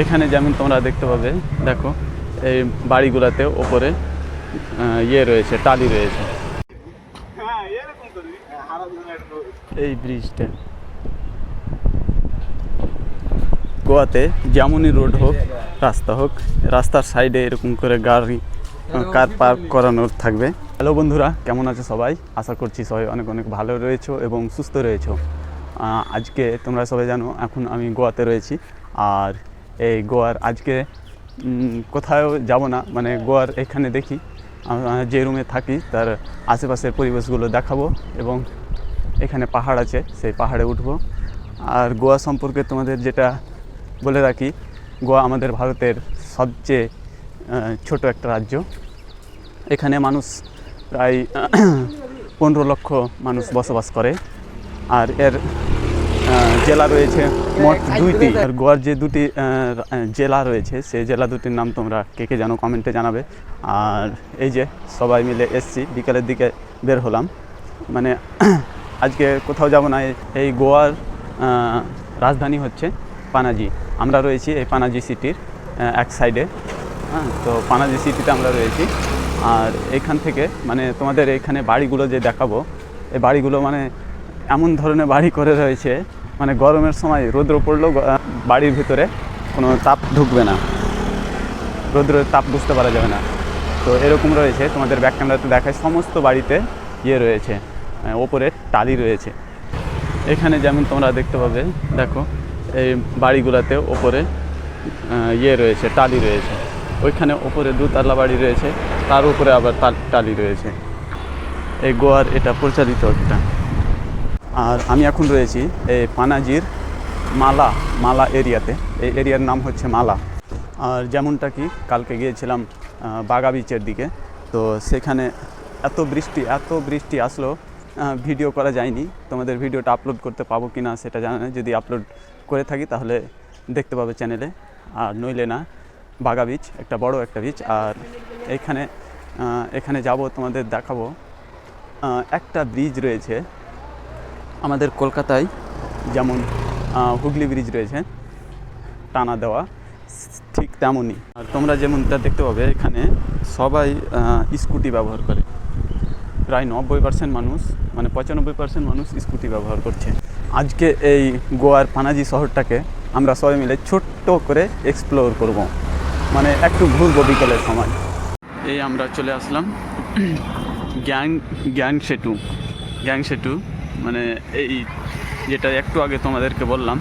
এখানে যেমন তোমরা দেখতে পাবে, দেখো, এই বাড়িগুলোতে ওপরে ইয়ে রয়েছে, টালি রয়েছে। এই ব্রিজটা। গোয়াতে যেমনই রোড হোক, রাস্তা হোক, রাস্তার সাইডে এরকম করে গাড়ি কার পার্ক করানোর থাকবে। হ্যালো বন্ধুরা, কেমন আছে সবাই? আশা করছি সবাই অনেক অনেক ভালো রয়েছো এবং সুস্থ রয়েছো। আজকে তোমরা সবাই জানো, এখন আমি গোয়াতে রয়েছি। আর এই গোয়ার, আজকে কোথাও যাব না মানে গোয়ার এখানে দেখি, আমরা যে রুমে থাকি তার আশেপাশের পরিবেশগুলো দেখাবো এবং এখানে পাহাড় আছে, সেই পাহাড়ে উঠবো। আর গোয়া সম্পর্কে তোমাদের যেটা বলে রাখি, গোয়া আমাদের ভারতের সবচেয়ে ছোট একটা রাজ্য। এখানে মানুষ প্রায় পনেরো লক্ষ মানুষ বসবাস করে। আর এর জেলা রয়েছে মোট দুইটি। আর গোয়ার যে দুটি জেলা রয়েছে সেই জেলা দুটির নাম তোমরা কে কে জানো কমেন্টে জানাবে। আর এই যে সবাই মিলে এসছি বিকালের দিকে বের হলাম। মানে আজকে কোথাও যাব না এই- এই গোয়ার রাজধানী হচ্ছে পানাজি। আমরা রয়েছি এই পানাজি সিটির এক সাইডে। হ্যাঁ তো পানাজি সিটিতে আমরা রয়েছি। আর এখান থেকে মানে তোমাদের এখানে বাড়িগুলো যে দেখাবো এই বাড়িগুলো মানে এমন ধরনের বাড়ি করে রয়েছে মানে গরমের সময় রৌদ্র পড়লেও বাড়ির ভিতরে কোনো তাপ ঢুকবে না। রৌদ্রের তাপ বুঝতে পারা যাবে না। তো এরকম রয়েছে, তোমাদের ব্যাক ক্যামেরাতে দেখায়, সমস্ত বাড়িতে ইয়ে রয়েছে ওপরে টালি রয়েছে। এখানে যেমন তোমরা দেখতে পাবে, দেখো, এই বাড়িগুলোতে ওপরে ইয়ে রয়েছে, টালি রয়েছে। ওইখানে ওপরে দুতলা বাড়ি রয়েছে, তার উপরে আবার টালি রয়েছে। এই গোয়ার এটা প্রচারিত একটা আর আমি এখন রয়েছি এই পানাজির মালা মালা এরিয়াতে। এই এরিয়ার নাম হচ্ছে মালা। আর যেমনটা কি, কালকে গিয়েছিলাম বাগা বিচের দিকে। তো সেখানে এত বৃষ্টি এত বৃষ্টি আসলো ভিডিও করা যায়নি। তোমাদের ভিডিওটা আপলোড করতে পাবো কি না সেটা জানা যদি আপলোড করে থাকি তাহলে দেখতে পাবে চ্যানেলে। আর নইলে না, বাগা বিচ, একটা বড় একটা বিচ। আর এখানে এখানে যাব, তোমাদের দেখাবো। একটা ব্রিজ রয়েছে। আমাদের কলকাতায় যেমন হুগলি ব্রিজ রয়েছে, টানা দেওয়া, ঠিক তেমনই। আর তোমরা যেমনটা দেখতে পাবে এখানে, সবাই স্কুটি ব্যবহার করে। প্রায় নব্বই পার্সেন্ট মানুষ মানে পঁচানব্বই পার্সেন্ট মানুষ স্কুটি ব্যবহার করছে। আজকে এই গোয়ার পানাজি শহরটাকে আমরা সবাই মিলে ছোট্ট করে এক্সপ্লোর করব। মানে একটু ঘুরবো বিকেলের সময়। এই আমরা চলে আসলাম গ্যাং গ্যাং সেটু গ্যাং সেতু। মানে এই যেটা একটু আগে তোমাদেরকে বললাম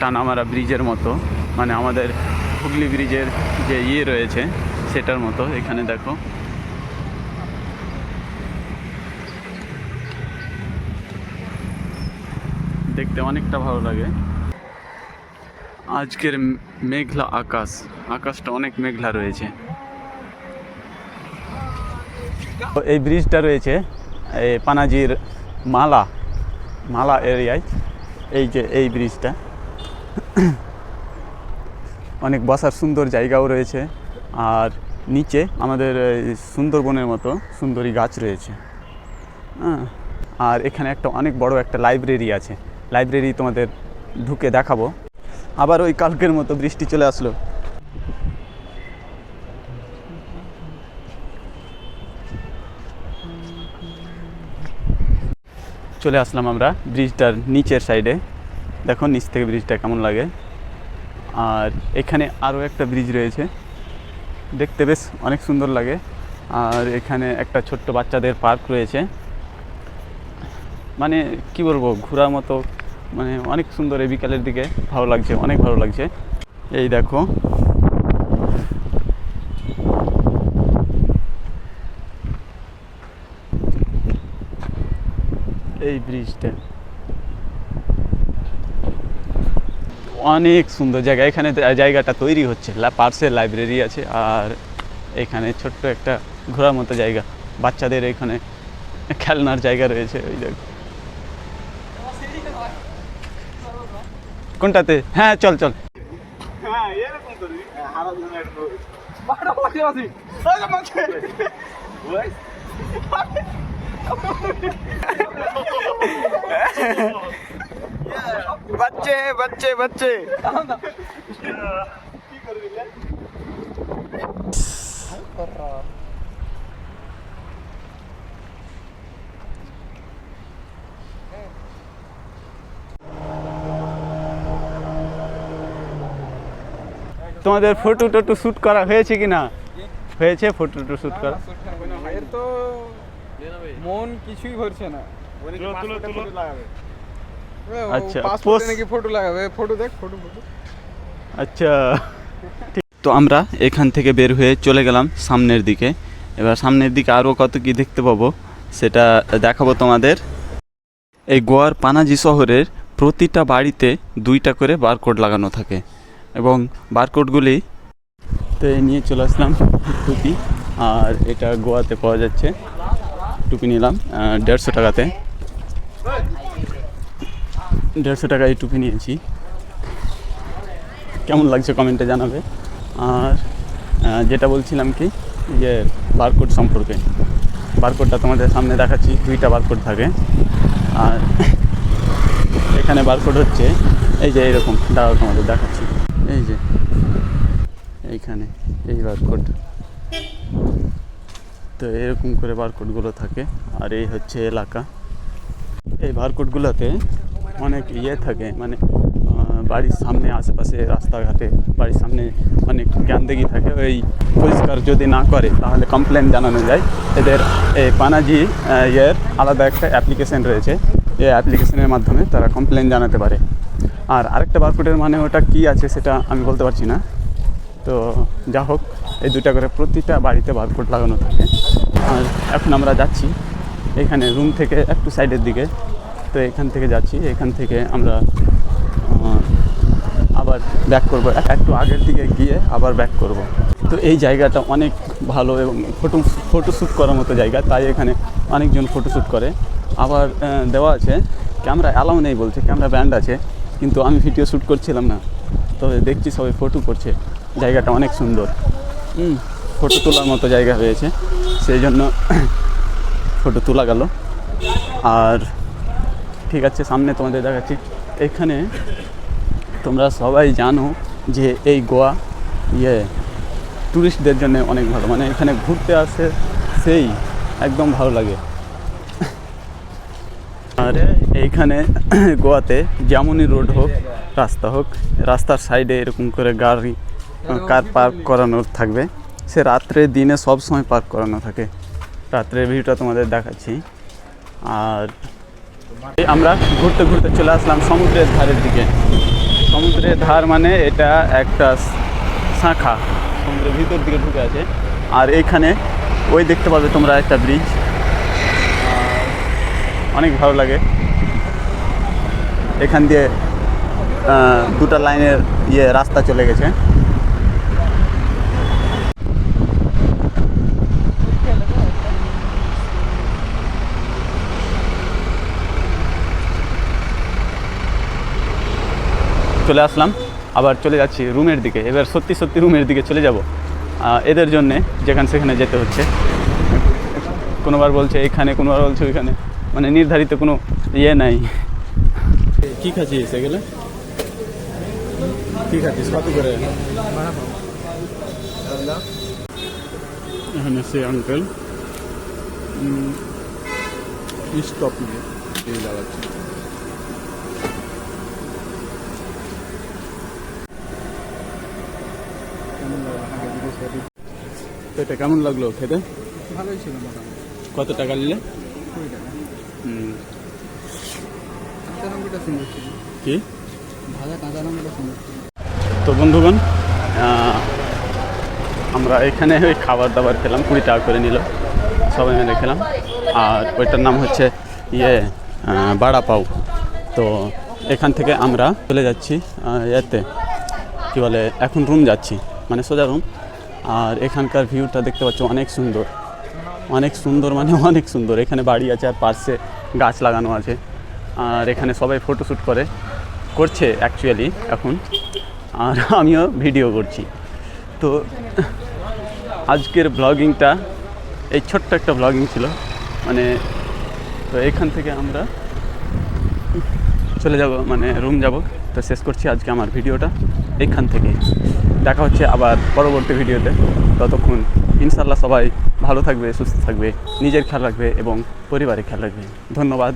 টানামারা ব্রিজের মতো মানে আমাদের হুগলি ব্রিজের যে ইয়ে রয়েছে, সেটার মতো, এখানে দেখো। দেখতে অনেকটা ভালো লাগে। আজকের মেঘলা আকাশ, আকাশটা অনেক মেঘলা রয়েছে। এই ব্রিজটা রয়েছে, এই পানাজির মালা মালা এরিয়ায়, এই যে এই ব্রিজটা। অনেক বসার সুন্দর জায়গাও রয়েছে। আর নিচে আমাদের সুন্দরবনের মতো সুন্দরী গাছ রয়েছে। হ্যাঁ আর এখানে একটা অনেক বড় একটা লাইব্রেরি আছে। লাইব্রেরি তোমাদের ঢুকে দেখাবো। আবার ওই কালকের মতো বৃষ্টি চলে আসলো। চলে আসলাম আমরা ব্রিজটার নিচের সাইডে দেখো, নিচ থেকে ব্রিজটা কেমন লাগে। আর এখানে আরও একটা ব্রিজ রয়েছে। দেখতে বেশ অনেক সুন্দর লাগে। আর এখানে একটা ছোট্ট বাচ্চাদের পার্ক রয়েছে। মানে কি বলব, ঘোরার মতো মানে অনেক সুন্দর এই বিকালের দিকে। ভালো লাগছে, অনেক ভালো লাগছে। এই দেখো এই ব্রিজটা। অনেক সুন্দর জায়গা। এখানে জায়গাটা তৈরি হচ্ছে। পার্সের লাইব্রেরি আছে আর এখানে ছোট্ট একটা ঘোরার মতো জায়গা। বাচ্চাদের এখানে খেলনার জায়গা রয়েছে ওই দেখো। কোনটাতে? হ্যাঁ চল চল। बच्चे हैं बच्चे बच्चे তোমাদের ফটো টটো শ্যুট করা হয়েছে কি না হয়েছে ফটো টটো শ্যুট করা এর তো মন কিছুই ভরছে না। আচ্ছা, পাসপোর্টে নাকি ফটো লাগাবে? ফটো দেখ ফটো ফটো আচ্ছা। তো আমরা এখান থেকে বের হয়ে চলে গেলাম সামনের দিকে। এবার সামনের দিকে আরও কত কি দেখতে পাবো সেটা দেখাবো তোমাদের। এই গোয়ার পানাজি শহরের প্রতিটা বাড়িতে দুইটা করে বারকোড লাগানো থাকে এবং বারকোডগুলি তো নিয়ে চলে আসলাম টুপি আর এটা গোয়াতে পাওয়া যাচ্ছে। টুপি নিলাম দেড়শো টাকাতে। দেড়শো টাকা এই টুপি নিয়েছি। কেমন লাগছে কমেন্টে জানাবে। আর যেটা বলছিলাম কি, যে বারকোড সম্পর্কে। বারকোডটা তোমাদের সামনে দেখাচ্ছি, দুইটা বারকোড থাকে। আর এখানে বারকোড হচ্ছে, এই যে এরকম, দাঁড়াও তোমাদের দেখাচ্ছি। এই যে, এইখানে, এই বারকোড। তো এরকম করে বারকোডগুলো থাকে আর এই হচ্ছে এলাকা। এই বারকোডগুলোতে অনেক ইয়ে থাকে মানে বাড়ির সামনে, আশেপাশে রাস্তাঘাটে বাড়ির সামনে অনেক গ্যান্দেগি থাকে। ওই পরিষ্কার যদি না করে, তাহলে কমপ্লেন জানানো যায়। এদের এই পানাজি ইয়ের আলাদা একটা অ্যাপ্লিকেশন রয়েছে। এই অ্যাপ্লিকেশনের মাধ্যমে তারা কমপ্লেন জানাতে পারে। আর আরেকটা বারকোডের মানে ওটা কি আছে সেটা আমি বলতে পারছি না। তো যা হোক এই দুইটা করে প্রতিটা বাড়িতে বারকোড লাগানো থাকে। আর এখন আমরা যাচ্ছি এখানে রুম থেকে একটু সাইডের দিকে। তো এখান থেকে যাচ্ছি, এখান থেকে আমরা আবার ব্যাক করব। একটু আগের দিকে গিয়ে আবার ব্যাক করব। তো এই জায়গাটা অনেক ভালো এবং ফটো ফটোশ্যুট করার মতো জায়গা, তাই এখানে অনেকজন ফটোশ্যুট করে। আবার দেওয়া আছে ক্যামেরা অ্যালাউ নেই বলছে ক্যামেরা ব্যান্ড আছে, কিন্তু আমি ভিডিও শ্যুট করছিলাম না। তবে দেখছি সবাই ফটো করছে। জায়গাটা অনেক সুন্দর। ফটো তোলার মতো জায়গা হয়েছে। সেই জন্য ফটো তোলা গেল। আর ঠিক আছে, সামনে তোমাদের দেখাচ্ছি। এখানে তোমরা সবাই জানো যে এই গোয়া ইয়ে ট্যুরিস্টদের জন্য অনেক ভালো। মানে এখানে ঘুরতে আসে, সেই একদম ভালো লাগে। আর এইখানে গোয়াতে যেমনই রোড হোক, রাস্তা হোক, রাস্তার সাইডে এরকম করে গাড়ি, কার পার্ক করানো থাকবে। সে রাত্রে দিনে সব সময় পার্ক করানো থাকে। রাত্রের ভিউটা তোমাদের দেখাচ্ছি। আর আমরা ঘুরতে ঘুরতে চলে আসলাম সমুদ্রের ধারের দিকে। সমুদ্রের ধার মানে এটা একটা শাখা। সমুদ্রের ভিতর দিকে ঢুকে আছে। আর এইখানে ওই দেখতে পাবে তোমরা একটা ব্রিজ অনেক ভালো লাগে। এখান দিয়ে দুটা লাইনের ইয়ে রাস্তা চলে গেছে। চলে আসলাম, আবার চলে যাচ্ছি রুমের দিকে। এবার সত্যি সত্যি রুমের দিকে চলে যাব। এদের জন্যে যেখানে সেখানে যেতে হচ্ছে। কোনোবার বলছে এখানে, কোনোবার বলছে ওইখানে। মানে নির্ধারিত কোনো ইয়ে নাই। কি খাচ্ছিস এগুলো? কি খাচ্ছিস? কত করে? এখানে সে আঙ্কেল স্টপ নিয়ে। তো এটা কেমন লাগল খেতে? ভালোই ছিল কত টাকা নিলে? কুড়ি টাকা। হুম, সুন্দর ছিল। কি? ভাজা কাঁচা লঙ্কাটা সুন্দর ছিল। তো বন্ধুগণ আমরা এখানে ওই খাবার দাবার খেলাম কুড়ি টাকা করে নিল। সবাই মিলে খেলাম। আর ওইটার নাম হচ্ছে ইয়ে বাড়া পাও। তো এখান থেকে আমরা চলে যাচ্ছি ইয়েতে কী বলে এখন রুম যাচ্ছি মানে সোজা রুম আর এখানকার ভিউটা দেখতে পাচ্ছ, অনেক সুন্দর। অনেক সুন্দর মানে অনেক সুন্দর। এখানে বাড়ি আছে আর পার্শ্বে গাছ লাগানো আছে। আর এখানে সবাই ফটোশ্যুট করে। করছে অ্যাকচুয়ালি এখন। আর আমিও ভিডিও করছি। তো আজকের ব্লগিংটা এই ছোট্ট একটা ব্লগিং ছিল। মানে তো এখান থেকে আমরা চলে যাব মানে রুম যাব। তো শেষ করছি আজকে আমার ভিডিওটা এখান থেকে। দেখা হচ্ছে আবার পরবর্তী ভিডিওতে। ততক্ষণ ইনশাল্লাহ সবাই ভালো থাকবে, সুস্থ থাকবে, নিজের খেয়াল রাখবে এবং পরিবারের খেয়াল রাখবে। ধন্যবাদ।